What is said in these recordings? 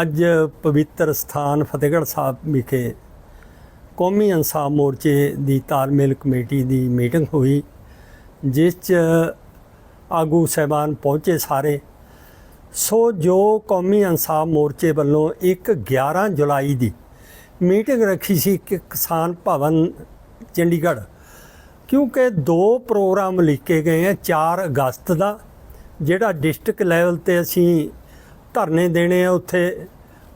ਅੱਜ ਪਵਿੱਤਰ ਸਥਾਨ ਫਤਿਹਗੜ੍ਹ ਸਾਹਿਬ ਵਿਖੇ ਕੌਮੀ ਇਨਸਾਫ ਮੋਰਚੇ ਦੀ ਤਾਲਮੇਲ ਕਮੇਟੀ ਦੀ ਮੀਟਿੰਗ ਹੋਈ, ਜਿਸ 'ਚ ਆਗੂ ਸਹਿਬਾਨ ਪਹੁੰਚੇ ਸਾਰੇ। ਸੋ ਜੋ ਕੌਮੀ ਇਨਸਾਫ ਮੋਰਚੇ ਵੱਲੋਂ ਇੱਕ 11 ਜੁਲਾਈ ਦੀ ਮੀਟਿੰਗ ਰੱਖੀ ਸੀ ਕਿ ਕਿਸਾਨ ਭਵਨ ਚੰਡੀਗੜ੍ਹ, ਕਿਉਂਕਿ ਦੋ ਪ੍ਰੋਗਰਾਮ ਲਿਖੇ ਗਏ ਆ 4 ਅਗਸਤ ਦਾ, ਜਿਹੜਾ ਡਿਸਟ੍ਰਿਕਟ ਲੈਵਲ ਤੇ ਅਸੀਂ ਧਰਨੇ ਦੇਣੇ ਆ ਉੱਥੇ।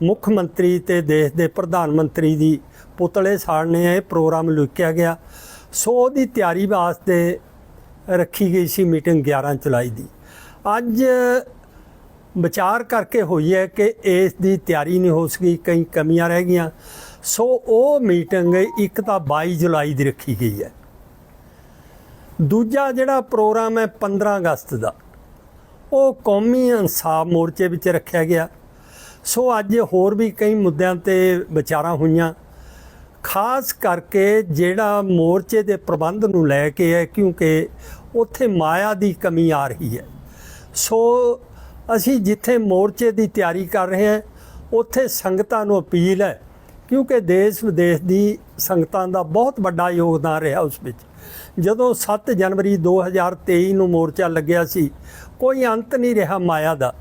ਮੁੱਖ ਮੰਤਰੀ ਤੇ ਦੇਸ਼ ਦੇ ਪ੍ਰਧਾਨ ਮੰਤਰੀ ਦੀ ਪੁਤਲੇ ਸਾੜਨੇ ਆ, ਇਹ ਪ੍ਰੋਗਰਾਮ ਲੁਕਿਆ ਗਿਆ। ਸੋ ਉਹਦੀ ਤਿਆਰੀ ਵਾਸਤੇ ਰੱਖੀ ਗਈ ਸੀ ਮੀਟਿੰਗ 11 ਜੁਲਾਈ ਦੀ। ਅੱਜ ਵਿਚਾਰ ਕਰਕੇ ਹੋਈ ਹੈ ਕਿ ਇਸ ਦੀ ਤਿਆਰੀ ਨਹੀਂ ਹੋ ਸਕੀ, ਕਈ ਕਮੀਆਂ ਰਹਿ ਗਈਆਂ। ਸੋ ਉਹ ਮੀਟਿੰਗ ਇੱਕ ਤਾਂ 22 ਜੁਲਾਈ ਦੀ ਰੱਖੀ ਗਈ ਹੈ। ਦੂਜਾ ਜਿਹੜਾ ਪ੍ਰੋਗਰਾਮ ਹੈ 15 ਅਗਸਤ ਦਾ। ਉਹ ਕੌਮੀ ਇਨਸਾਫ ਮੋਰਚੇ ਵਿੱਚ ਰੱਖਿਆ ਗਿਆ। ਸੋ ਅੱਜ ਹੋਰ ਵੀ ਕਈ ਮੁੱਦਿਆਂ ਤੇ ਵਿਚਾਰਾਂ ਹੋਈਆਂ। ਖਾਸ ਕਰਕੇ ਜਿਹੜਾ ਮੋਰਚੇ ਦੇ ਪ੍ਰਬੰਧ ਨੂੰ ਲੈ ਕੇ ਹੈ, ਕਿਉਂਕਿ ਉੱਥੇ ਮਾਇਆ ਦੀ ਕਮੀ ਆ ਰਹੀ ਹੈ। ਸੋ ਅਸੀਂ ਜਿੱਥੇ ਮੋਰਚੇ ਦੀ ਤਿਆਰੀ ਕਰ ਰਹੇ ਹਾਂ, ਉੱਥੇ ਸੰਗਤਾਂ ਨੂੰ ਅਪੀਲ ਹੈ, ਕਿਉਂਕਿ ਦੇਸ਼ ਵਿਦੇਸ਼ ਦੀ ਸੰਗਤਾਂ ਦਾ ਬਹੁਤ ਵੱਡਾ ਯੋਗਦਾਨ ਰਿਹਾ ਉਸ ਵਿੱਚ। ਜਦੋਂ 7 ਜਨਵਰੀ 2023 ਨੂੰ ਮੋਰਚਾ ਲੱਗਿਆ ਸੀ, ਕੋਈ ਅੰਤ ਨਹੀਂ ਰਿਹਾ ਮਾਇਆ ਦਾ।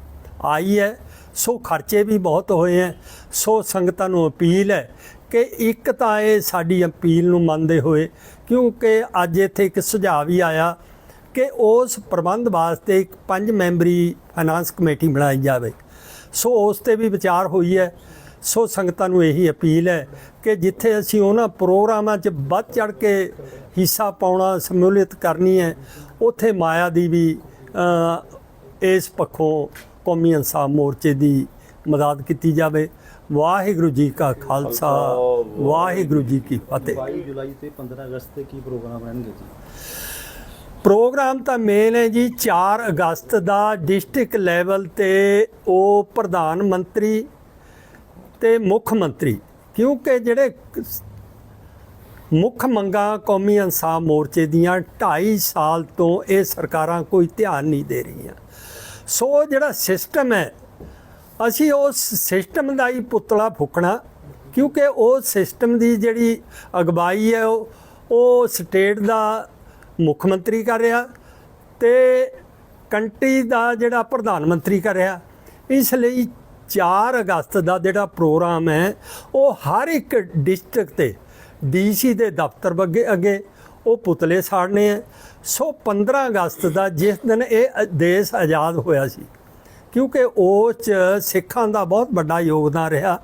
ਆਈ ਹੈ, ਸੋ ਖਰਚੇ ਵੀ ਬਹੁਤ ਹੋਏ ਹੈ, ਸੋ ਸੰਗਤਾਂ ਨੂੰ ਅਪੀਲ ਹੈ ਕਿ ਇੱਕ ਤਾਂ ਇਹ ਸਾਡੀ ਅਪੀਲ ਨੂੰ ਮੰਨਦੇ ਹੋਏ, ਕਿਉਂਕਿ ਅੱਜ ਇੱਥੇ ਇੱਕ ਸੁਝਾਅ ਵੀ ਆਇਆ ਕਿ ਉਸ ਪ੍ਰਬੰਧ ਵਾਸਤੇ ਇੱਕ ਪੰਜ ਮੈਂਬਰੀ ਫਾਈਨਾਂਸ ਕਮੇਟੀ ਬਣਾਈ ਜਾਵੇ। ਸੋ ਉਸ ਤੇ ਵੀ ਵਿਚਾਰ ਹੋਈ ਹੈ ਸੋ ਸੰਗਤਾਂ ਨੂੰ ਇਹੀ ਅਪੀਲ ਹੈ ਕਿ ਜਿੱਥੇ ਅਸੀਂ ਉਹਨਾਂ ਪ੍ਰੋਗਰਾਮਾਂ 'ਚ ਵੱਧ ਚੜ ਕੇ ਹਿੱਸਾ ਪਾਉਣਾ ਸਮੂਲੀਅਤ ਕਰਨੀ ਹੈ ਉੱਥੇ ਮਾਇਆ ਦੀ ਵੀ ਇਸ ਪੱਖੋਂ ਕੌਮੀ ਇਨਸਾਫ ਮੋਰਚੇ ਦੀ ਮਦਦ ਕੀਤੀ ਜਾਵੇ। ਵਾਹਿਗੁਰੂ ਜੀ ਕਾ ਖਾਲਸਾ ਵਾਹਿਗੁਰੂ ਜੀ ਕੀ ਫਤਿਹ। 22 ਜੁਲਾਈ ਤੇ 15 ਅਗਸਤ ਤੇ ਕੀ ਪ੍ਰੋਗਰਾਮ ਰਹਿਣਗੇ ਜੀ? ਪ੍ਰੋਗਰਾਮ ਤਾਂ ਮੇਨ ਹੈ ਜੀ 4 ਅਗਸਤ ਦਾ ਡਿਸਟ੍ਰਿਕਟ ਲੈਵਲ ਤੇ ਉਹ ਪ੍ਰਧਾਨ ਮੰਤਰੀ ਤੇ ਮੁੱਖ ਮੰਤਰੀ, ਕਿਉਂਕਿ ਜਿਹੜੇ ਮੁੱਖ ਮੰਗਾਂ ਕੌਮੀ ਇਨਸਾਫ ਮੋਰਚੇ ਦੀਆਂ 2.5 ਸਾਲ ਤੋਂ ਇਹ ਸਰਕਾਰਾਂ ਕੋਈ ਧਿਆਨ ਨਹੀਂ ਦੇ ਰਹੀਆਂ। ਸੋ ਜਿਹੜਾ ਸਿਸਟਮ ਹੈ, ਅਸੀਂ ਉਸ ਸਿਸਟਮ ਦਾ ਹੀ ਪੁਤਲਾ ਫੂਕਣਾ, ਕਿਉਂਕਿ ਉਹ ਸਿਸਟਮ ਦੀ ਜਿਹੜੀ ਅਗਵਾਈ ਹੈ ਉਹ ਉਹ ਸਟੇਟ ਦਾ ਮੁੱਖ ਮੰਤਰੀ ਕਰ ਰਿਹਾ ਤੇ ਕੰਟਰੀ ਦਾ ਜਿਹੜਾ ਪ੍ਰਧਾਨ ਮੰਤਰੀ ਕਰ ਰਿਹਾ, ਇਸ ਲਈ 4 ਅਗਸਤ ਦਾ ਜਿਹੜਾ ਪ੍ਰੋਗਰਾਮ ਹੈ, ਉਹ ਹਰ ਇੱਕ ਡਿਸਟ੍ਰਿਕਟ ਤੇ ਡੀਸੀ ਦੇ ਦਫ਼ਤਰ ਅੱਗੇ ਅੱਗੇ ਉਹ ਪੁਤਲੇ ਸਾੜਨੇ ਆ ਸੋ 15 ਅਗਸਤ ਦਾ ਜਿਸ ਦਿਨ ਇਹ ਦੇਸ਼ ਆਜ਼ਾਦ ਹੋਇਆ ਸੀ, ਕਿਉਂਕਿ ਉਹ 'ਚ ਸਿੱਖਾਂ ਦਾ ਬਹੁਤ ਵੱਡਾ ਯੋਗਦਾਨ ਰਿਹਾ।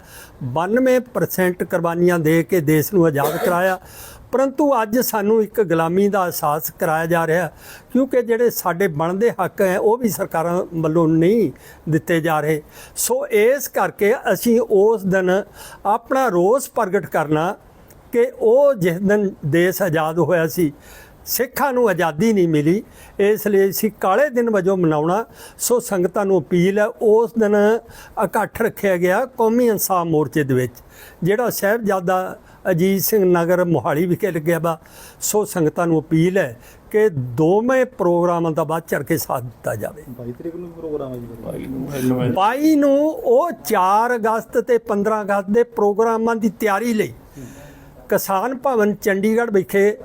92% ਕੁਰਬਾਨੀਆਂ ਦੇ ਕੇ ਦੇਸ਼ ਨੂੰ ਆਜ਼ਾਦ ਕਰਾਇਆ। ਪਰੰਤੂ ਅੱਜ ਸਾਨੂੰ ਇੱਕ ਗੁਲਾਮੀ ਦਾ ਅਹਿਸਾਸ ਕਰਾਇਆ ਜਾ ਰਿਹਾ ਕਿਉਂਕਿ ਜਿਹੜੇ ਸਾਡੇ ਬਣਦੇ ਹੱਕ ਹੈ, ਉਹ ਵੀ ਸਰਕਾਰਾਂ ਵੱਲੋਂ ਨਹੀਂ ਦਿੱਤੇ ਜਾ ਰਹੇ। ਸੋ ਇਸ ਕਰਕੇ ਅਸੀਂ ਉਸ ਦਿਨ ਆਪਣਾ ਰੋਸ ਪ੍ਰਗਟ ਕਰਨਾ ਕਿ ਉਹ ਜਿਸ ਦਿਨ ਦੇਸ਼ ਆਜ਼ਾਦ ਹੋਇਆ ਸੀ, ਸਿੱਖਾਂ ਨੂੰ ਆਜ਼ਾਦੀ ਨਹੀਂ ਮਿਲੀ, ਇਸ ਲਈ ਅਸੀਂ ਕਾਲੇ ਦਿਨ ਵਜੋਂ ਮਨਾਉਣਾ। ਸੋ ਸੰਗਤਾਂ ਨੂੰ ਅਪੀਲ ਹੈ, ਉਸ ਦਿਨ ਇਕੱਠ ਰੱਖਿਆ ਗਿਆ ਕੌਮੀ ਇਨਸਾਫ ਮੋਰਚੇ ਦੇ ਵਿੱਚ, ਜਿਹੜਾ ਸਾਹਿਬਜ਼ਾਦਾ ਅਜੀਤ ਸਿੰਘ ਨਗਰ ਮੋਹਾਲੀ ਵਿਖੇ ਲੱਗਿਆ ਵਾ। ਸੋ ਸੰਗਤਾਂ ਨੂੰ ਅਪੀਲ ਹੈ ਕਿ ਦੋਵੇਂ ਪ੍ਰੋਗਰਾਮਾਂ ਦਾ ਵੱਧ ਚੜ ਕੇ ਸਾਥ ਦਿੱਤਾ ਜਾਵੇ। 22 ਤਰੀਕ ਨੂੰ ਪ੍ਰੋਗਰਾਮ ਹੈ ਜੀ 22 ਨੂੰ ਉਹ 4 ਅਗਸਤ ਤੇ 15 ਅਗਸਤ ਦੇ ਪ੍ਰੋਗਰਾਮਾਂ ਦੀ ਤਿਆਰੀ ਲਈ ਕਿਸਾਨ ਭਵਨ ਚੰਡੀਗੜ੍ਹ ਵਿਖੇ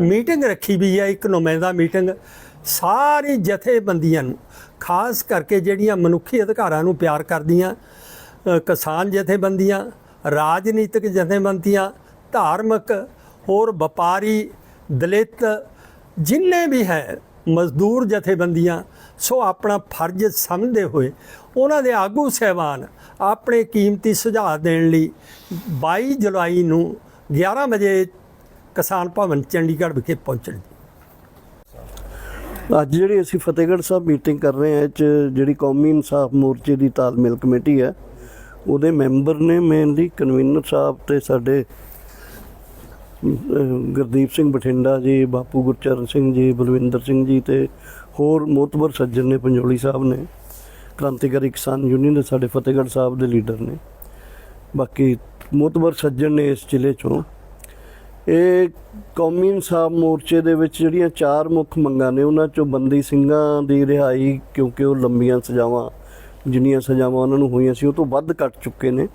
ਮੀਟਿੰਗ ਰੱਖੀ ਵੀ ਹੈ ਇੱਕ ਨੁਮਾਇੰਦਾ ਮੀਟਿੰਗ। ਸਾਰੀ ਜਥੇਬੰਦੀਆਂ ਨੂੰ ਖਾਸ ਕਰਕੇ ਜਿਹੜੀਆਂ ਮਨੁੱਖੀ ਅਧਿਕਾਰਾਂ ਨੂੰ ਪਿਆਰ ਕਰਦੀਆਂ ਕਿਸਾਨ ਜਥੇਬੰਦੀਆਂ ਰਾਜਨੀਤਿਕ ਜਥੇਬੰਦੀਆਂ ਧਾਰਮਿਕ ਹੋਰ ਵਪਾਰੀ, ਦਲਿਤ ਜਿੰਨੇ ਵੀ ਹੈ, ਮਜ਼ਦੂਰ ਜਥੇਬੰਦੀਆਂ, ਸੋ ਆਪਣਾ ਫਰਜ਼ ਸਮਝਦੇ ਹੋਏ ਉਹਨਾਂ ਦੇ ਆਗੂ ਸਹਿਬਾਨ ਆਪਣੇ ਕੀਮਤੀ ਸੁਝਾਅ ਦੇਣ ਲਈ 22 ਜੁਲਾਈ ਨੂੰ 11 ਵਜੇ ਕਿਸਾਨ ਭਵਨ ਚੰਡੀਗੜ੍ਹ ਵਿਖੇ ਪਹੁੰਚਣ ਅੱਜ ਜਿਹੜੀ ਅਸੀਂ ਫਤਿਹਗੜ੍ਹ ਸਾਹਿਬ ਮੀਟਿੰਗ ਕਰ ਰਹੇ ਹਾਂ, ਇਹ 'ਚ ਜਿਹੜੀ ਕੌਮੀ ਇਨਸਾਫ ਮੋਰਚੇ ਦੀ ਤਾਲਮੇਲ ਕਮੇਟੀ ਹੈ, ਉਹਦੇ ਮੈਂਬਰ ਨੇ ਮੇਨਲੀ ਕਨਵੀਨਰ ਸਾਹਿਬ ਤੇ ਸਾਡੇ ਗੁਰਦੀਪ ਸਿੰਘ ਬਠਿੰਡਾ ਜੀ, ਬਾਪੂ ਗੁਰਚਰਨ ਸਿੰਘ ਜੀ, ਬਲਵਿੰਦਰ ਸਿੰਘ ਜੀ ਤੇ ਹੋਰ ਮੋਤਬਰ ਸੱਜਣ ਨੇ ਪੰਜੋਲੀ ਸਾਹਿਬ ਨੇ। ਕ੍ਰਾਂਤੀਕਾਰੀ ਕਿਸਾਨ ਯੂਨੀਅਨ ਦੇ ਸਾਡੇ ਫਤਿਹਗੜ੍ਹ ਸਾਹਿਬ ਦੇ ਲੀਡਰ ਨੇ। ਬਾਕੀ ਮੋਤਬਰ ਸੱਜਣ ਨੇ ਇਸ ਜ਼ਿਲ੍ਹੇ ਚੋਂ। ਇਹ ਕੌਮੀ ਇਨਸਾਫ ਮੋਰਚੇ ਦੇ ਵਿੱਚ ਜਿਹੜੀਆਂ ਚਾਰ ਮੁੱਖ ਮੰਗਾਂ ਨੇ, ਉਹਨਾਂ ਚੋਂ ਬੰਦੀ ਸਿੰਘਾਂ ਦੀ ਰਿਹਾਈ, ਕਿਉਂਕਿ ਉਹ ਲੰਬੀਆਂ ਸਜ਼ਾਵਾਂ, ਜਿੰਨੀਆਂ ਸਜ਼ਾਵਾਂ ਉਹਨਾਂ ਨੂੰ ਹੋਈਆਂ ਸੀ, ਉਹ ਤੋਂ ਵੱਧ ਕੱਟ ਚੁੱਕੇ ਨੇ।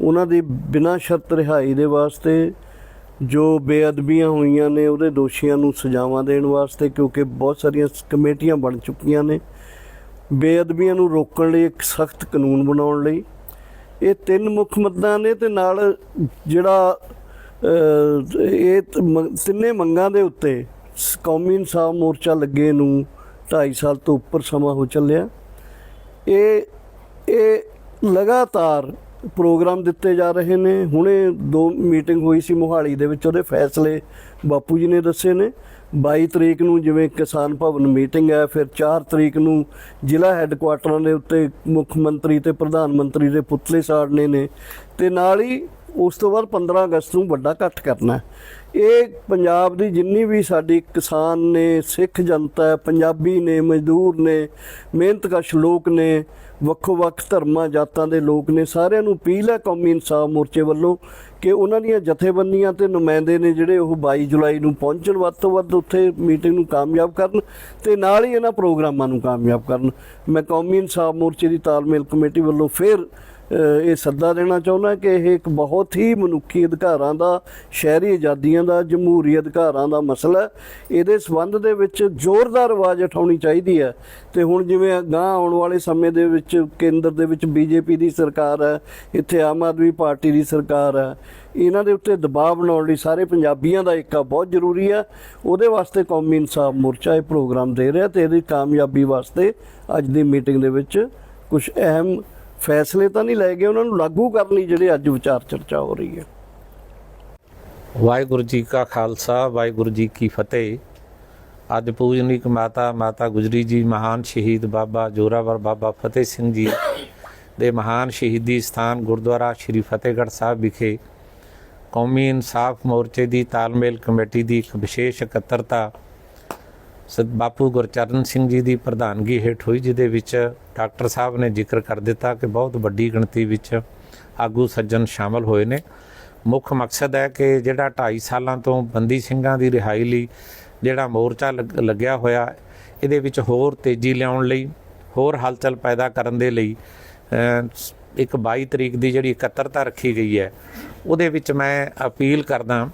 ਉਹਨਾਂ ਦੀ ਬਿਨਾਂ ਸ਼ਰਤ ਰਿਹਾਈ ਦੇ ਵਾਸਤੇ ਜੋ ਬੇਅਦਬੀਆਂ ਹੋਈਆਂ ਨੇ, ਉਹਦੇ ਦੋਸ਼ੀਆਂ ਨੂੰ ਸਜ਼ਾਵਾਂ ਦੇਣ ਵਾਸਤੇ ਕਿਉਂਕਿ ਬਹੁਤ ਸਾਰੀਆਂ ਕਮੇਟੀਆਂ ਬਣ ਚੁੱਕੀਆਂ ਨੇ। ਬੇਅਦਬੀਆਂ ਨੂੰ ਰੋਕਣ ਲਈ ਇੱਕ ਸਖਤ ਕਾਨੂੰਨ ਬਣਾਉਣ ਲਈ। ਇਹ ਤਿੰਨ ਮੁੱਖ ਮੁੱਦਿਆਂ ਨੇ ਤੇ ਨਾਲ ਜਿਹੜਾ ਇਹ ਤ- ਤਿੰਨੇ ਮੰਗਾਂ ਦੇ ਉੱਤੇ ਕੌਮੀ ਇਨਸਾਫ ਮੋਰਚਾ ਲੱਗੇ ਨੂੰ 2.5 ਸਾਲ ਤੋਂ ਉੱਪਰ ਸਮਾਂ ਹੋ ਚੱਲਿਆ। ਇਹ ਇਹ ਲਗਾਤਾਰ ਪ੍ਰੋਗਰਾਮ ਦਿੱਤੇ ਜਾ ਰਹੇ ਨੇ। ਹੁਣੇ ਦੋ ਮੀਟਿੰਗ ਹੋਈ ਸੀ ਮੋਹਾਲੀ ਦੇ ਵਿੱਚ, ਉਹਦੇ ਫੈਸਲੇ ਬਾਪੂ ਜੀ ਨੇ ਦੱਸੇ ਨੇ। 22 ਤਰੀਕ ਨੂੰ ਜਿਵੇਂ ਕਿਸਾਨ ਭਵਨ ਮੀਟਿੰਗ ਹੈ, ਫਿਰ 4 ਤਰੀਕ ਨੂੰ ਜ਼ਿਲ੍ਹਾ ਹੈੱਡਕੁਆਟਰਾਂ ਦੇ ਉੱਤੇ ਮੁੱਖ ਮੰਤਰੀ ਤੇ ਪ੍ਰਧਾਨ ਮੰਤਰੀ ਦੇ ਪੁਤਲੇ ਸਾੜਨੇ ਨੇ। ਤੇ ਨਾਲ ਹੀ ਉਸ ਤੋਂ ਬਾਅਦ 15 ਅਗਸਤ ਨੂੰ ਵੱਡਾ ਇਕੱਠ ਕਰਨਾ ਇਹ ਪੰਜਾਬ ਦੀ ਜਿੰਨੀ ਵੀ ਸਾਡੀ ਕਿਸਾਨ ਨੇ, ਸਿੱਖ ਜਨਤਾ ਪੰਜਾਬੀ ਨੇ, ਮਜ਼ਦੂਰ ਨੇ, ਮਿਹਨਤਕਸ਼ ਲੋਕ ਨੇ, ਵੱਖੋ-ਵੱਖ ਧਰਮਾਂ, ਜਾਤਾਂ ਦੇ ਲੋਕ ਨੇ, ਸਾਰਿਆਂ ਨੂੰ ਅਪੀਲ ਹੈ ਕੌਮੀ ਇਨਸਾਫ ਮੋਰਚੇ ਵੱਲੋਂ ਕਿ ਉਹਨਾਂ ਦੀਆਂ ਜਥੇਬੰਦੀਆਂ ਤੇ ਨੁਮਾਇੰਦੇ ਨੇ ਜਿਹੜੇ ਉਹ 22 ਜੁਲਾਈ ਨੂੰ ਪਹੁੰਚਣ, ਵੱਧ ਤੋਂ ਵੱਧ ਉੱਥੇ ਮੀਟਿੰਗ ਨੂੰ ਕਾਮਯਾਬ ਕਰਨ ਤੇ ਨਾਲ ਹੀ ਇਹਨਾਂ ਪ੍ਰੋਗਰਾਮਾਂ ਨੂੰ ਕਾਮਯਾਬ ਕਰਨ। ਮੈਂ ਕੌਮੀ ਇਨਸਾਫ ਮੋਰਚੇ ਦੀ ਤਾਲਮੇਲ ਕਮੇਟੀ ਵੱਲੋਂ ਫਿਰ ਇਹ ਸੱਦਾ ਦੇਣਾ ਚਾਹੁੰਦਾ ਕਿ ਇਹ ਇੱਕ ਬਹੁਤ ਹੀ ਮਨੁੱਖੀ ਅਧਿਕਾਰਾਂ ਦਾ, ਸ਼ਹਿਰੀ ਆਜ਼ਾਦੀਆਂ ਦਾ, ਜਮਹੂਰੀ ਅਧਿਕਾਰਾਂ ਦਾ ਮਸਲਾ ਹੈ। ਇਹਦੇ ਸਬੰਧ ਦੇ ਵਿੱਚ ਜ਼ੋਰਦਾਰ ਆਵਾਜ਼ ਉਠਾਉਣੀ ਚਾਹੀਦੀ ਹੈ। ਤੇ ਹੁਣ ਜਿਵੇਂ ਗਾਂ ਆਉਣ ਵਾਲੇ ਸਮੇਂ ਦੇ ਵਿੱਚ ਕੇਂਦਰ ਦੇ ਵਿੱਚ ਬੀਜੇਪੀ ਦੀ ਸਰਕਾਰ ਹੈ, ਇੱਥੇ ਆਮ ਆਦਮੀ ਪਾਰਟੀ ਦੀ ਸਰਕਾਰ ਹੈ, ਇਹਨਾਂ ਦੇ ਉੱਤੇ ਦਬਾਅ ਬਣਾਉਣ ਲਈ ਸਾਰੇ ਪੰਜਾਬੀਆਂ ਦਾ ਏਕਾ ਬਹੁਤ ਜ਼ਰੂਰੀ ਹੈ। ਉਹਦੇ ਵਾਸਤੇ ਕੌਮੀ ਇਨਸਾਫ ਮੋਰਚਾ ਇਹ ਪ੍ਰੋਗਰਾਮ ਦੇ ਰਿਹਾ ਤੇ ਇਹਦੀ ਕਾਮਯਾਬੀ ਵਾਸਤੇ ਅੱਜ ਦੀ ਮੀਟਿੰਗ ਦੇ ਵਿੱਚ ਕੁਝ ਅਹਿਮ ਫੈਸਲੇ ਤਾਂ ਨਹੀਂ ਲਏ ਗਏ, ਉਹਨਾਂ ਨੂੰ ਲਾਗੂ ਕਰਨ ਲਈ ਜਿਹੜੇ ਅੱਜ ਵਿਚਾਰ ਚਰਚਾ ਹੋ ਰਹੀ ਹੈ। ਵਾਹਿਗੁਰੂ ਜੀ ਕਾ ਖਾਲਸਾ, ਵਾਹਿਗੁਰੂ ਜੀ ਕੀ ਫਤਿਹ। ਅੱਜ ਪੂਜਨੀਕ ਮਾਤਾ ਮਾਤਾ ਗੁਜਰੀ ਜੀ, ਮਹਾਨ ਸ਼ਹੀਦ ਬਾਬਾ ਜੋਰਾਵਰ ਬਾਬਾ ਫਤਿਹ ਸਿੰਘ ਜੀ ਦੇ ਮਹਾਨ ਸ਼ਹੀਦੀ ਸਥਾਨ ਗੁਰਦੁਆਰਾ ਸ਼੍ਰੀ ਫਤਿਹਗੜ੍ਹ ਸਾਹਿਬ ਵਿਖੇ ਕੌਮੀ ਇਨਸਾਫ ਮੋਰਚੇ ਦੀ ਤਾਲਮੇਲ ਕਮੇਟੀ ਦੀ ਇੱਕ ਵਿਸ਼ੇਸ਼ ਇਕੱਤਰਤਾ ਸਤ ਬਾਪੂ ਗੁਰਚਰਨ ਸਿੰਘ ਜੀ ਦੀ ਪ੍ਰਧਾਨਗੀ ਹੇਠ ਹੋਈ, ਜਿਹਦੇ ਵਿੱਚ ਡਾਕਟਰ ਸਾਹਿਬ ਨੇ ਜ਼ਿਕਰ ਕਰ ਦਿੱਤਾ ਕਿ ਬਹੁਤ ਵੱਡੀ ਗਿਣਤੀ ਵਿੱਚ ਆਗੂ ਸੱਜਣ ਸ਼ਾਮਲ ਹੋਏ ਨੇ। ਮੁੱਖ ਮਕਸਦ ਹੈ ਕਿ ਜਿਹੜਾ 2.5 ਸਾਲਾਂ ਤੋਂ ਬੰਦੀ ਸਿੰਘਾਂ ਦੀ ਰਿਹਾਈ ਲਈ ਜਿਹੜਾ ਮੋਰਚਾ ਲੱਗ- ਲੱਗਿਆ ਹੋਇਆ, ਇਹਦੇ ਵਿੱਚ ਹੋਰ ਤੇਜ਼ੀ ਲਿਆਉਣ ਲਈ, ਹੋਰ ਹਲਚਲ ਪੈਦਾ ਕਰਨ ਦੇ ਲਈ ਇੱਕ 22 ਤਰੀਕ ਦੀ ਜਿਹੜੀ ਇਕੱਤਰਤਾ ਰੱਖੀ ਗਈ ਹੈ, ਉਹਦੇ ਵਿੱਚ ਮੈਂ ਅਪੀਲ ਕਰਦਾ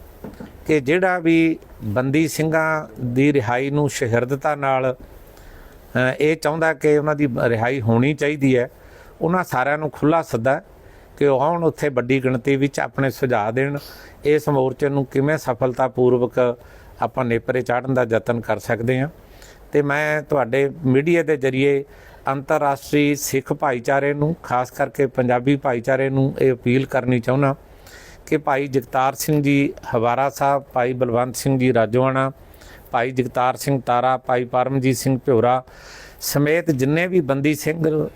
ਕਿ ਜਿਹੜਾ ਵੀ ਬੰਦੀ ਸਿੰਘਾਂ ਦੀ ਰਿਹਾਈ ਨੂੰ ਸ਼ਹਿਰਦਤਾ ਨਾਲ ਇਹ ਚਾਹੁੰਦਾ ਕਿ ਉਹਨਾਂ ਦੀ ਰਿਹਾਈ ਹੋਣੀ ਚਾਹੀਦੀ ਹੈ, ਉਹਨਾਂ ਸਾਰਿਆਂ ਨੂੰ ਖੁੱਲਾ ਸੱਦਾ ਕਿ ਉਹ ਆਉਣ ਉੱਥੇ ਵੱਡੀ ਗਿਣਤੀ ਵਿੱਚ ਆਪਣੇ ਸੁਝਾਅ ਦੇਣ, ਇਸ ਮੋਰਚੇ ਨੂੰ ਕਿਵੇਂ ਸਫਲਤਾਪੂਰਵਕ ਆਪਾਂ ਨੇਪਰੇ ਚਾੜਨ ਦਾ ਯਤਨ ਕਰ ਸਕਦੇ ਹਾਂ। ਤੇ ਮੈਂ ਤੁਹਾਡੇ ਮੀਡੀਆ ਦੇ ਜ਼ਰੀਏ ਅੰਤਰਰਾਸ਼ਟਰੀ ਸਿੱਖ ਭਾਈਚਾਰੇ ਨੂੰ, ਖਾਸ ਕਰਕੇ ਪੰਜਾਬੀ ਭਾਈਚਾਰੇ ਨੂੰ ਇਹ ਅਪੀਲ ਕਰਨੀ ਚਾਹੁੰਦਾ ਕਿ ਭਾਈ ਜਗਤਾਰ ਸਿੰਘ ਜੀ ਹਵਾਰਾ ਸਾਹਿਬ, ਭਾਈ ਬਲਵੰਤ ਸਿੰਘ ਜੀ ਰਾਜੋਆਣਾ, ਭਾਈ ਜਗਤਾਰ ਸਿੰਘ ਤਾਰਾ, ਭਾਈ ਪਰਮਜੀਤ ਸਿੰਘ ਭਿਉਰਾ ਸਮੇਤ ਜਿੰਨੇ ਵੀ ਬੰਦੀ ਸਿੰਘ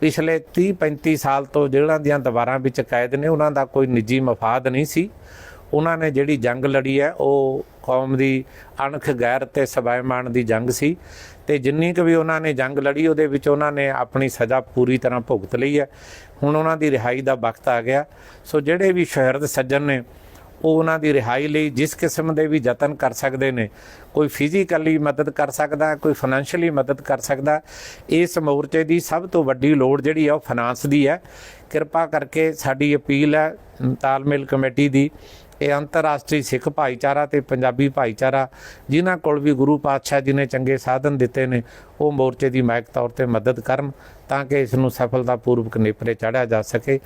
ਪਿਛਲੇ 30 35 ਸਾਲ ਤੋਂ ਜੇਲ੍ਹਾਂ ਦੀਆਂ ਦੀਵਾਰਾਂ ਵਿੱਚ ਕੈਦ ਨੇ, ਉਹਨਾਂ ਦਾ ਕੋਈ ਨਿੱਜੀ ਮਫਾਦ ਨਹੀਂ ਸੀ। ਉਹਨਾਂ ਨੇ ਜਿਹੜੀ ਜੰਗ ਲੜੀ ਹੈ, ਉਹ ਕੌਮ ਦੀ ਅਣਖ ਗੈਰ ਤੇ ਸਵੈਮਾਨ ਦੀ ਜੰਗ ਸੀ ਤੇ ਜਿੰਨੀ ਕੁ ਵੀ ਉਹਨਾਂ ਨੇ ਜੰਗ ਲੜੀ, ਉਹਦੇ ਵਿੱਚ ਉਹਨਾਂ ਨੇ ਆਪਣੀ ਸਜ਼ਾ ਪੂਰੀ ਤਰ੍ਹਾਂ ਭੁਗਤ ਲਈ ਹੈ। ਹੁਣ ਉਹਨਾਂ ਦੀ ਰਿਹਾਈ ਦਾ ਵਕਤ ਆ ਗਿਆ। ਸੋ ਜਿਹੜੇ ਵੀ ਸ਼ਹਿਰਦ ਸੱਜਣ ਨੇ, ਉਹ ਉਹਨਾਂ ਦੀ ਰਿਹਾਈ ਲਈ ਜਿਸ ਕਿਸਮ ਦੇ ਵੀ ਯਤਨ ਕਰ ਸਕਦੇ ਨੇ, ਕੋਈ ਫਿਜ਼ੀਕਲੀ ਮਦਦ ਕਰ ਸਕਦਾ, ਕੋਈ ਫਾਈਨੈਂਸ਼ੀਅਲੀ ਮਦਦ ਕਰ ਸਕਦਾ, ਇਸ ਮੋਰਚੇ ਦੀ ਸਭ ਤੋਂ ਵੱਡੀ ਲੋੜ ਜਿਹੜੀ ਆ ਉਹ ਫਾਈਨਾਂਸ ਦੀ ਹੈ। ਕਿਰਪਾ ਕਰਕੇ ਸਾਡੀ ਅਪੀਲ ਹੈ, ਤਾਲਮੇਲ ਕਮੇਟੀ ਦੀ ਇਹ ਅੰਤਰਰਾਸ਼ਟਰੀ ਸਿੱਖ ਭਾਈਚਾਰਾ ਤੇ ਪੰਜਾਬੀ ਭਾਈਚਾਰਾ, ਜਿਨ੍ਹਾਂ ਕੋਲ ਵੀ ਗੁਰੂ ਪਾਤਸ਼ਾਹ ਜੀ ਨੇ ਚੰਗੇ ਸਾਧਨ ਦਿੱਤੇ ਨੇ, ਉਹ ਮੋਰਚੇ ਦੀ ਮਾਇਕ ਤੌਰ ਤੇ ਮਦਦ ਕਰਨ ਤਾਂ ਕਿ ਇਸ ਨੂੰ ਸਫਲਤਾਪੂਰਵਕ ਨੇਪਰੇ ਚਾੜਿਆ ਜਾ ਸਕੇ।